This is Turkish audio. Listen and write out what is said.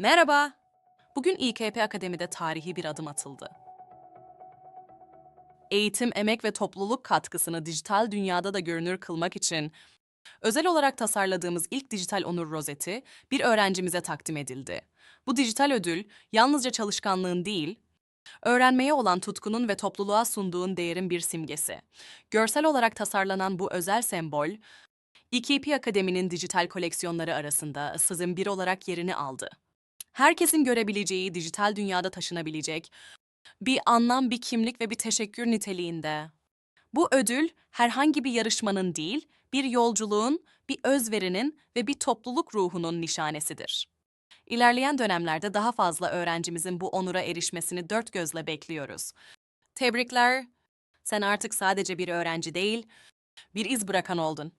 Merhaba. Bugün İKP Akademi'de tarihi bir adım atıldı. Eğitim, emek ve topluluk katkısını dijital dünyada da görünür kılmak için özel olarak tasarladığımız ilk dijital onur rozeti bir öğrencimize takdim edildi. Bu dijital ödül yalnızca çalışkanlığın değil, öğrenmeye olan tutkunun ve topluluğa sunduğun değerin bir simgesi. Görsel olarak tasarlanan bu özel sembol, İKP Akademi'nin dijital koleksiyonları arasında sızın bir olarak yerini aldı herkesin görebileceği dijital dünyada taşınabilecek bir anlam, bir kimlik ve bir teşekkür niteliğinde. Bu ödül herhangi bir yarışmanın değil, bir yolculuğun, bir özverinin ve bir topluluk ruhunun nişanesidir. İlerleyen dönemlerde daha fazla öğrencimizin bu onura erişmesini dört gözle bekliyoruz. Tebrikler. Sen artık sadece bir öğrenci değil, bir iz bırakan oldun.